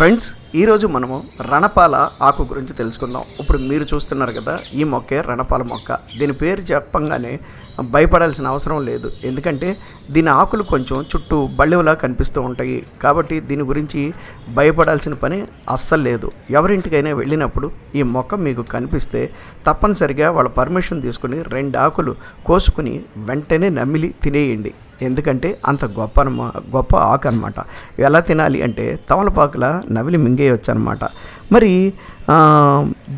Friends ఈరోజు మనము రణపాల ఆకు గురించి తెలుసుకుందాం. ఇప్పుడు మీరు చూస్తున్నారు కదా ఈ మొక్కే రణపాల మొక్క. దీని పేరు చెప్పంగానే భయపడాల్సిన అవసరం లేదు. ఎందుకంటే దీని ఆకులు కొంచెం చుట్టూ బళ్ళెంలా కనిపిస్తూ ఉంటాయి. కాబట్టి దీని గురించి భయపడాల్సిన పని అస్సలు లేదు. ఎవరింటికైనా వెళ్ళినప్పుడు ఈ మొక్క మీకు కనిపిస్తే తప్పనిసరిగా వాళ్ళ పర్మిషన్ తీసుకుని రెండు ఆకులు కోసుకుని వెంటనే నమిలి తినేయండి. ఎందుకంటే అంత గొప్ప గొప్ప ఆకు అనమాట ఎలా తినాలి అంటే తమలపాకుల నవిలి మింగేయచ్చు అనమాట మరి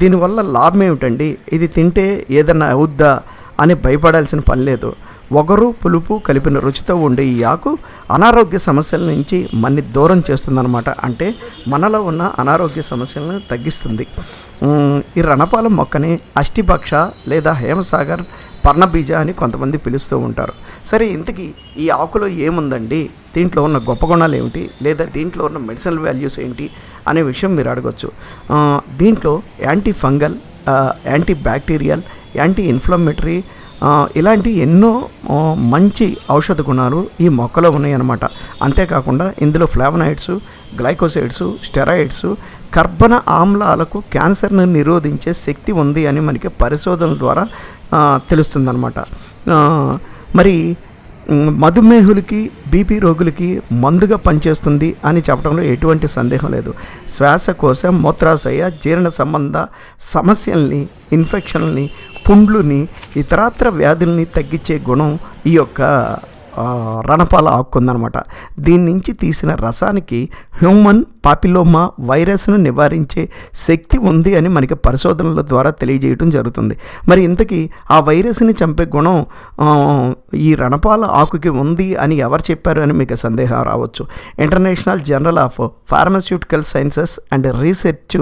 దీనివల్ల లాభం ఏమిటండి? ఇది తింటే ఏదన్నా అవుద్దా అని భయపడాల్సిన పని లేదు. ఒగరు పులుపు కలిపిన రుచితో ఉండే ఈ ఆకు అనారోగ్య సమస్యల నుంచి మన్ని దూరం చేస్తుందన్నమాట. అంటే మనలో ఉన్న అనారోగ్య సమస్యలను తగ్గిస్తుంది. ఈ రణపాల మొక్కని అష్టిపక్ష లేదా హేమసాగర్ పర్ణబీజ అని కొంతమంది పిలుస్తూ ఉంటారు. సరే ఇంతకీ ఈ ఆకులో ఏముందండి? దీంట్లో ఉన్న గొప్ప గుణాలు ఏమిటి? లేదా దీంట్లో ఉన్న మెడిసినల్ వాల్యూస్ ఏంటి? అనే విషయం మీరు అడగచ్చు. దీంట్లో anti fungal anti bacterial anti inflammatory ఇలాంటి ఎన్నో మంచి ఔషధ గుణాలు ఈ మొక్కలో ఉన్నాయన్నమాట. అంతేకాకుండా ఇందులో ఫ్లావనాయిడ్స్ గ్లైకోసైడ్స్ స్టెరాయిడ్స్ కర్బన ఆమ్లాలకు క్యాన్సర్ను నిరోధించే శక్తి ఉంది అని మనకి పరిశోధనల ద్వారా తెలుస్తుందన్నమాట. మరి మధుమేహులకి బీపీ రోగులకి మందుగా పనిచేస్తుంది అని చెప్పడంలో ఎటువంటి సందేహం లేదు. శ్వాసకోశ మూత్రాశయ జీర్ణ సంబంధ సమస్యల్ని ఇన్ఫెక్షన్లని పుండ్లుని ఇతరాత్ర వ్యాధుల్ని తగ్గించే గుణం ఈ యొక్క రణపాల ఆకుందనమాట దీని నుంచి తీసిన రసానికి హ్యూమన్ పాపిలోమా వైరస్ను నివారించే శక్తి ఉంది అని మనకి పరిశోధనల ద్వారా తెలియజేయడం జరుగుతుంది. మరి ఇంతకీ ఆ వైరస్ని చంపే గుణం ఈ రణపాల ఆకుకి ఉంది అని ఎవరు చెప్పారు అని మీకు సందేహం రావచ్చు. International journal of pharmaceutical sciences and research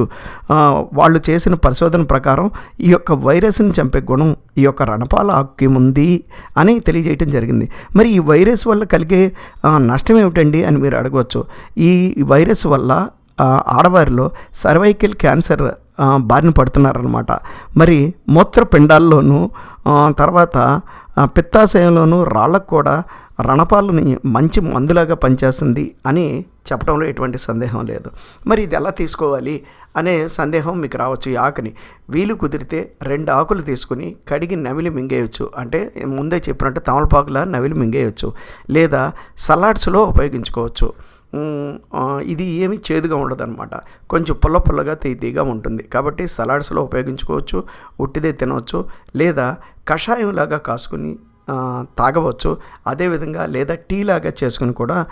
వాళ్ళు చేసిన పరిశోధన ప్రకారం ఈ యొక్క వైరస్ని చంపే గుణం ఈ యొక్క రణపాల ఆకుకి ఉంది అని తెలియజేయటం జరిగింది. మరి ఈ వైరస్ వల్ల కలిగే నష్టం ఏమిటండి అని మీరు అడగవచ్చు. ఈ వైరస్ వల్ల ఆడవారిలో సర్వైకల్ క్యాన్సర్ బారిన పడుతున్నారనమాట మరి మూత్రపిండాల్లోనూ తర్వాత పిత్తాశయంలోనూ రాళ్ళకు కూడా రణపాలని మంచి మందులాగా పనిచేస్తుంది అని చెప్పడంలో ఎటువంటి సందేహం లేదు. మరి ఇది ఎలా తీసుకోవాలి అనే సందేహం మీకు రావచ్చు ఈ ఆకుని. వీలు కుదిరితే రెండు ఆకులు తీసుకుని కడిగి నవిలి మింగేయచ్చు. అంటే ముందే చెప్పినట్టు తమలపాకులా నవిలి మింగేయచ్చు. లేదా సలాడ్స్లో ఉపయోగించుకోవచ్చు. ఇది ఏమి చేదుగా ఉండదన్నమాట. కొంచెం పుల్ల పుల్లగా తీతీగా ఉంటుంది. కాబట్టి సలాడ్స్లో ఉపయోగించుకోవచ్చు ఉట్టిదే తినవచ్చు లేదా కషాయంలాగా కాసుకుని తాగవచ్చు. అదేవిధంగా లేదా టీ లాగా చేసుకుని కూడా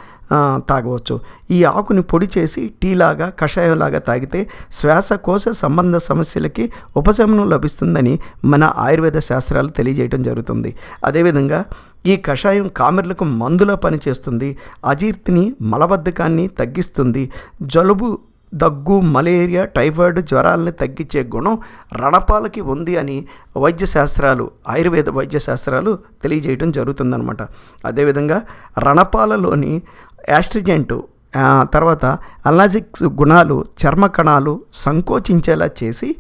తాగవచ్చు. ఈ ఆకుని పొడి చేసి టీ లాగా కషాయంలాగా తాగితే శ్వాసకోశ సంబంధ సమస్యలకి ఉపశమనం లభిస్తుందని మన ఆయుర్వేద శాస్త్రాలు తెలియజేయడం జరుగుతుంది. అదేవిధంగా ఈ కషాయం కామెర్లకు మందులా పనిచేస్తుంది. అజీర్తిని మలబద్ధకాన్ని తగ్గిస్తుంది. జలుబు దగ్గు మలేరియా టైఫాయిడ్ జ్వరాలని తగ్గించే గుణం రణపాలకి ఉంది అని వైద్య శాస్త్రాలు ఆయుర్వేద వైద్య శాస్త్రాలు తెలియజేయడం జరుగుతుందన్నమాట. అదేవిధంగా రణపాలలోని యాస్ట్రిజెంట్ తర్వాత అల్లాజిక్స్ గుణాలు చర్మ కణాలు సంకోచించేలా చేసి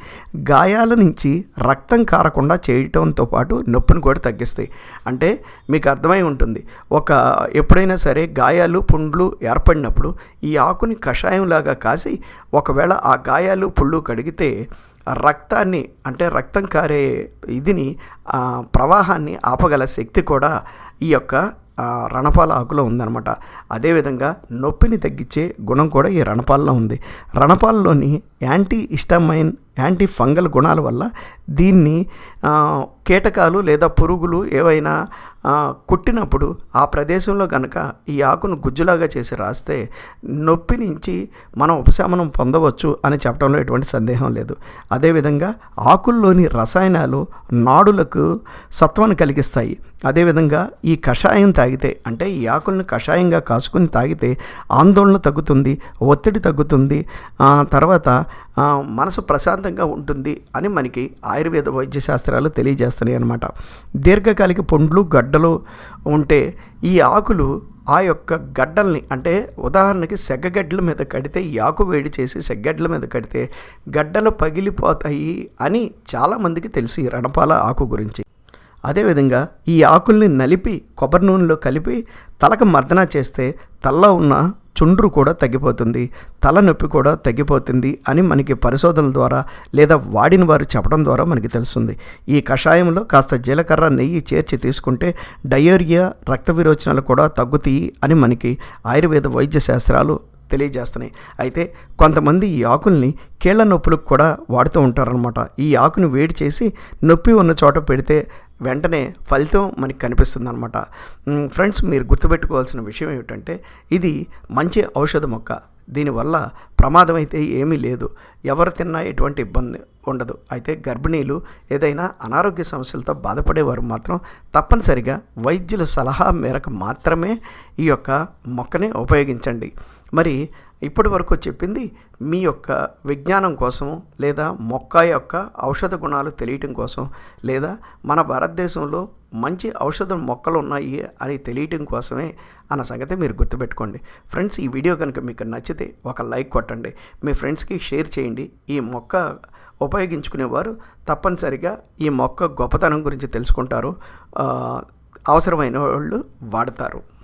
గాయాల నుంచి రక్తం కారకుండా చేయటంతో పాటు నొప్పిని కూడా తగ్గిస్తాయి. అంటే మీకు అర్థమై ఉంటుంది. ఒక ఎప్పుడైనా సరే గాయాలు పుండ్లు ఏర్పడినప్పుడు ఈ ఆకుని కషాయంలాగా కాసి ఒకవేళ ఆ గాయాలు పుళ్ళు కడిగితే రక్తాన్ని అంటే రక్తం కారే ఇదిని ప్రవాహాన్ని ఆపగల శక్తి కూడా ఈ యొక్క రణపాల ఆకులో ఉందన్నమాట. అదేవిధంగా నొప్పిని తగ్గించే గుణం కూడా ఈ రణపాలలో ఉంది. రణపాలలోని యాంటీ ఇస్టమైన్ యాంటీ ఫంగల్ గుణాల వల్ల దీన్ని కీటకాలు లేదా పురుగులు ఏవైనా కుట్టినప్పుడు ఆ ప్రదేశంలో కనుక ఈ ఆకును గుజ్జులాగా చేసి రాస్తే నొప్పి నుంచి మనం ఉపశమనం పొందవచ్చు అని చెప్పడంలో ఎటువంటి సందేహం లేదు. అదేవిధంగా ఆకుల్లోని రసాయనాలు నాడులకు సత్వాన్ని కలిగిస్తాయి. అదేవిధంగా ఈ కషాయం తాగితే అంటే ఈ ఆకులను కషాయంగా కాసుకుని తాగితే ఆందోళన తగ్గుతుంది ఒత్తిడి తగ్గుతుంది తర్వాత మనసు ప్రశాంతంగా ఉంటుంది అని మనకి ఆయుర్వేద వైద్య శాస్త్రాలు తెలియజేస్తున్నాయి అన్నమాట దీర్ఘకాలిక పుండ్లు గడ్డలు ఉంటే ఈ ఆకులు ఆ యొక్క గడ్డల్ని అంటే ఉదాహరణకి సెగ్గగడ్డల మీద కడితే ఈ ఆకు వేడి చేసి సెగ్గడ్డల మీద కడితే గడ్డలు పగిలిపోతాయి అని చాలామందికి తెలుసు ఈ రణపాల ఆకు గురించి. అదేవిధంగా ఈ ఆకుల్ని నలిపి కొబ్బరి నూనెలో కలిపి తలకు మర్దన చేస్తే తల్ల ఉన్న చుండ్రు కూడా తగ్గిపోతుంది తలనొప్పి కూడా తగ్గిపోతుంది అని మనకి పరిశోధనల ద్వారా లేదా వాడిన వారు చెప్పడం ద్వారా మనకి తెలుస్తుంది. ఈ కషాయంలో కాస్త జీలకర్ర నెయ్యి చేర్చి తీసుకుంటే డయేరియా రక్త విరోచనాలు కూడా తగ్గుతాయి అని మనకి ఆయుర్వేద వైద్య శాస్త్రాలు తెలియజేస్తున్నాయి. అయితే కొంతమంది ఈ ఆకుల్ని కీళ్ళ నొప్పులకు కూడా వాడుతూ ఉంటారనమాట ఈ ఆకును వేడి చేసి నొప్పి ఉన్న చోట పెడితే వెంటనే ఫలితం మనకి కనిపిస్తుంది అనమాట ఫ్రెండ్స్ మీరు గుర్తుపెట్టుకోవాల్సిన విషయం ఏమిటంటే ఇది మంచి ఔషధ మొక్క. దీనివల్ల ప్రమాదం అయితే ఏమీ లేదు. ఎవరు తిన్నా ఎటువంటి ఇబ్బంది ఉండదు. అయితే గర్భిణీలు ఏదైనా అనారోగ్య సమస్యలతో బాధపడేవారు మాత్రం తప్పనిసరిగా వైద్యుల సలహా మేరకు మాత్రమే ఈ యొక్క మొక్కని ఉపయోగించండి. మరి ఇప్పటి వరకు చెప్పింది మీ యొక్క విజ్ఞానం కోసం లేదా మొక్క యొక్క ఔషధ గుణాలు తెలియటం కోసం లేదా మన భారతదేశంలో మంచి ఔషధ మొక్కలు ఉన్నాయి అని తెలియటం కోసమే అన్న సంగతి మీరు గుర్తుపెట్టుకోండి. ఫ్రెండ్స్ ఈ వీడియో కనుక మీకు నచ్చితే ఒక లైక్ కొట్టండి. మీ ఫ్రెండ్స్కి షేర్ చేయండి. ఈ మొక్క ఉపయోగించుకునేవారు తప్పనిసరిగా ఈ మొక్క గొప్పతనం గురించి తెలుసుకుంటారు. అవసరమైన వాళ్ళు వాడతారు.